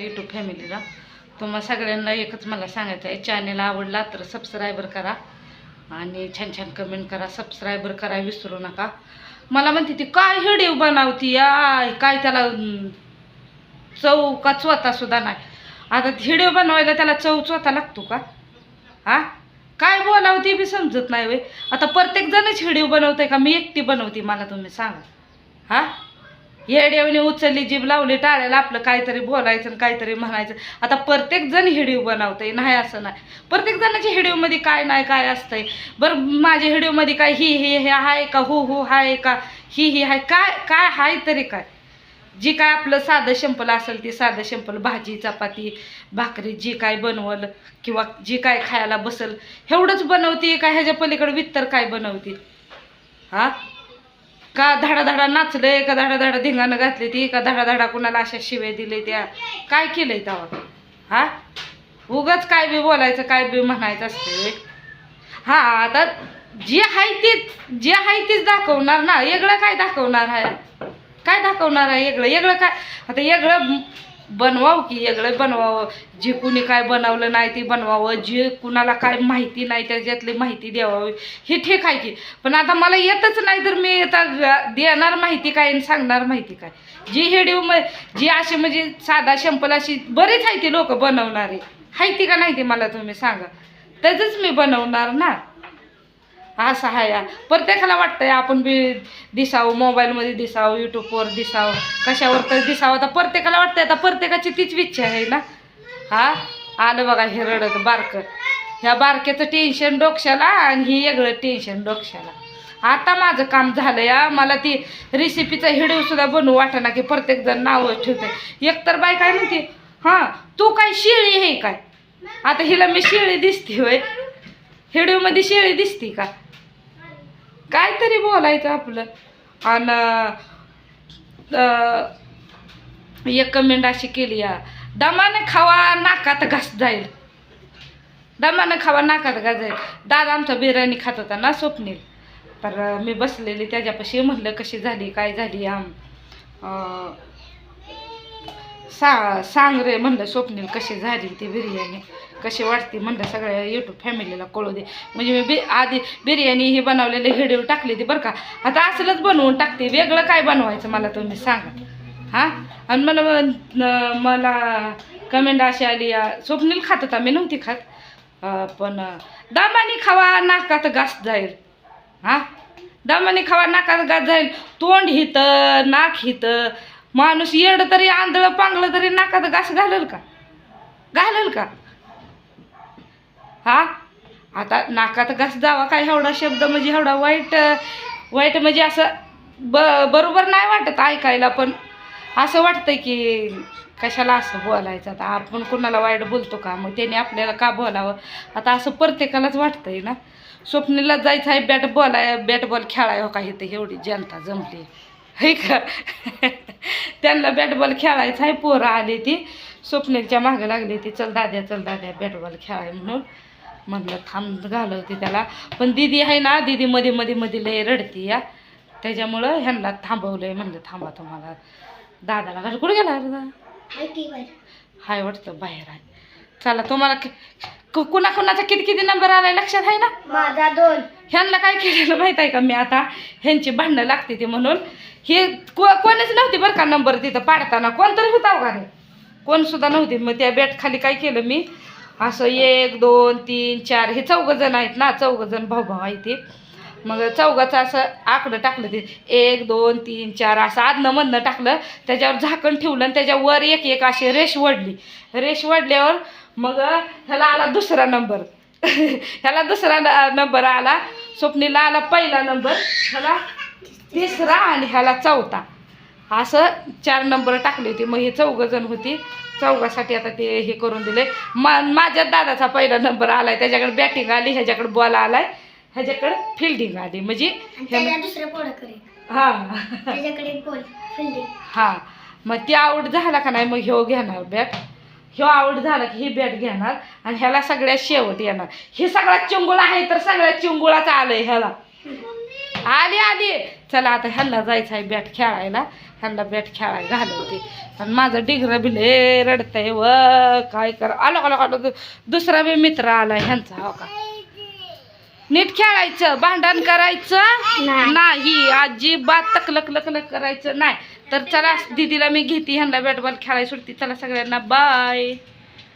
YouTube फॅमिलीला तुम्हा सगळ्यांना एकच मला सांगायचं आहे चॅनेल आवडला तर सबस्क्रायबर करा आणि छान छान कमेंट करा. सबस्क्रायबर करा विसरू नका. मला म्हणते ती काय हिडीव बनवती या काय त्याला चव का चोता सुद्धा नाही. आता हिडीव बनवायला त्याला चव चोता लागतो का? हा? काय बोलावती बी समजत नाही वे आता प्रत्येक जणच हिडीव बनवते का? मी एकटी बनवते मला तुम्ही सांगा. हा? हेडेवने उचलली जीभ लावली टाळ्याला आपलं काहीतरी बोलायचं आणि काहीतरी म्हणायचं. आता प्रत्येक जण हिडिओ बनवतंय नाही असं नाही. प्रत्येक जणाच्या हिडिओमध्ये काय नाही काय असतंय. बरं माझ्या हिडिओमध्ये काय ही ही हे आहे का हो हो हाय का ही ही हाय काय काय हाय तरी काय. जी काय आपलं साधं शिंपल असेल ती साधं शिंपल भाजी चपाती भाकरी जी काय बनवल किंवा जी काय खायला बसल एवढंच बनवते का ह्याच्या पलीकडे वित्तर काय बनवते हा? का धाडा धाडा नाचलंय का धाडा धाडा धिंगाणं घातली ती का धाडा धाडा कुणाला अशा शिवे दिले त्या? काय केलंय तेव्हा हा? उगाच काय बी बोलायचं काय बी म्हणायचं असते हा आता जे आहे तेच जे आहे तेच दाखवणार ना वेगळं काय दाखवणार आहे काय दाखवणार आहे वेगळं? वेगळं काय? आता वेगळं बनवावं की वेगळं बनवावं? जे कुणी काय बनवलं नाही ते बनवावं. जे कुणाला काय माहिती नाही त्याच्यातली माहिती द्यावावी. हे ठीक आहे की. पण आता मला येतच नाही तर मी आता देणार माहिती काय आणि सांगणार माहिती काय? जी हेडिओ म जी अशी म्हणजे साधा शंपल अशी बरीच आहे ती लोक बनवणारे. आहे ती का नाही ती मला तुम्ही सांगा. त्याचंच मी बनवणार ना. असं आहे या. प्रत्येकाला वाटतंय आपण बी दिसावं मोबाईलमध्ये दिसावं यूट्यूबवर दिसावं. कशावर तर दिसावं. आता प्रत्येकाला वाटतंय आता प्रत्येकाची तीच इच्छा आहे ना? हा? आलं बघा हे रडत बारकं. ह्या बारक्याचं टेन्शन डोक्याला आणि ही वेगळं टेन्शन डोक्याला. आता माझं काम झालं या मला ती रेसिपीचा हिडिओसुद्धा बनवू वाटेना की प्रत्येक जण नावं ठेवते एकतर बाय काय म्हणते हां तू काय शिळी आहे काय? आता हिला मी शिळी दिसते होय. हिडिओमध्ये शिळी दिसते का? काहीतरी बोलायचं आपलं. आणि एक कमेंट अशी केली या. दमानं खावा नाकात घास जाईल. दमानं खावा नाकात घास जाईल. दादा आमचा बिर्याणी खात होता ना स्वप्नील? तर मी बसलेली त्याच्यापाशी म्हणलं कशी झाली काय झाली आम सा सांग रे म्हणलं स्वप्नील कशी झाली ती बिर्याणी. कशी वाटते म्हणलं सगळ्या यूट्यूब फॅमिलीला कळू दे. म्हणजे मी बी आधी बिर्याणी ही बनवलेले व्हिडिओ टाकले ते बरं का. आता असलंच बनवून टाकते. वेगळं काय बनवायचं मला तुम्ही सांगा. हां? आणि मला मला कमेंट अशी आली स्वप्नील खात होता मी नव्हती खात. पण अं, दामाने खावा नाकात घास जाईल. हां? दामाने खावा नाकात घास जाईल तोंड हित नाक हित माणूस येडं तरी आंधळं पांगलं तरी नाकात घास घालेल का? घालेल का? हा? आता नाकात घास जावा काय एवढा शब्द म्हणजे एवढा वाईट वाईट म्हणजे असं ब बरोबर नाही वाटत ऐकायला पण असं वाटतंय की कशाला असं बोलायचं? आता आपण कुणाला वाईट बोलतो का? मग त्याने आपल्याला का बोलावं? आता असं प्रत्येकालाच वाटतंय ना. स्वप्नीला जायचं आहे बॅट बॉलाय बॅट बॉल खेळाय हो का इथे? एवढी जनता जमली. है का? त्यांना बॅट बॉल खेळायचं आहे पोरं आली ती. स्वप्नीलच्या मागं लागली ती. चल दाद्या चल दाद्या बॅट बॉल खेळाय म्हणून. म्हणलं थांब घालवते त्याला. पण दिदी आहे ना दिदी मध्ये मध्ये मध्ये लय रडती या. त्याच्यामुळं ह्यांना थांबवलंय म्हणलं थांबा तुम्हाला. दादाला घरी कुठे गेला रे दादा? हाय वाटतं बाहेर आहे. चला तुम्हाला कुणा कुणाचा किती किती नंबर आलाय लक्षात आहे ना? माझा दोन. ह्यांना काय केलेलं माहीत आहे का? मी आता ह्यांची भांडणं लागते ते म्हणून. हे कोणीच नव्हती बरं का नंबर तिथं पाडताना? कोणतरी होता का रे? कोण सुद्धा नव्हती. मग त्या बॅट खाली काय केलं मी? असं एक दोन तीन चार हे चौघजण आहेत ना चौघजण भाऊ भाऊ आहे ते. मग चौघाचं असं आकडं टाकलं ते. एक दोन तीन चार असं आदनं मधनं टाकलं. त्याच्यावर झाकण ठेवलं आणि त्याच्यावर एक एक अशी रेष वडली रेष वडल्यावर मग ह्याला आला दुसरा नंबर. ह्याला दुसरा न- नंबर आला. स्वप्नीला आला पहिला नंबर. ह्याला तिसरा आणि ह्याला चौथा. असं चार नंबर टाकले होते. मग हे चौघं जण होती. चौघासाठी आता ते हे करून दिले. मा माझ्या दादाचा पहिला नंबर आलाय. त्याच्याकडे बॅटिंग आली ह्याच्याकडे बॉल आलाय. ह्याच्याकडे फिल्डिंग आली. म्हणजे हां. हां. मग ती आऊट झाला का नाही मग ह्यो घेणार बॅट ह्यो आऊट झाला की ही बॅट घेणार. आणि ह्याला सगळ्यात शेवट येणार. हे सगळ्यात चिंगुळ आहे तर सगळ्यात चिंगुळाचं आलंय ह्याला. आली आली. चला आता ह्यांना जायचं आहे बॅट खेळायला. ह्यांना बॅट खेळायला घालवते आणि माझं डिगरं बिले रडतंय व काय कर. आलो आलो आलो. दुसरा बी मित्र आला ह्यांचा हो का? नीट खेळायचं भांडण करायचं? नाही. नाही. अजिबात तकलक लकलक करायचं नाही. तर चला दीदीला मी घेते. ह्यांना बॅट बॉल खेळायला सुटते चला सगळ्यांना बाय.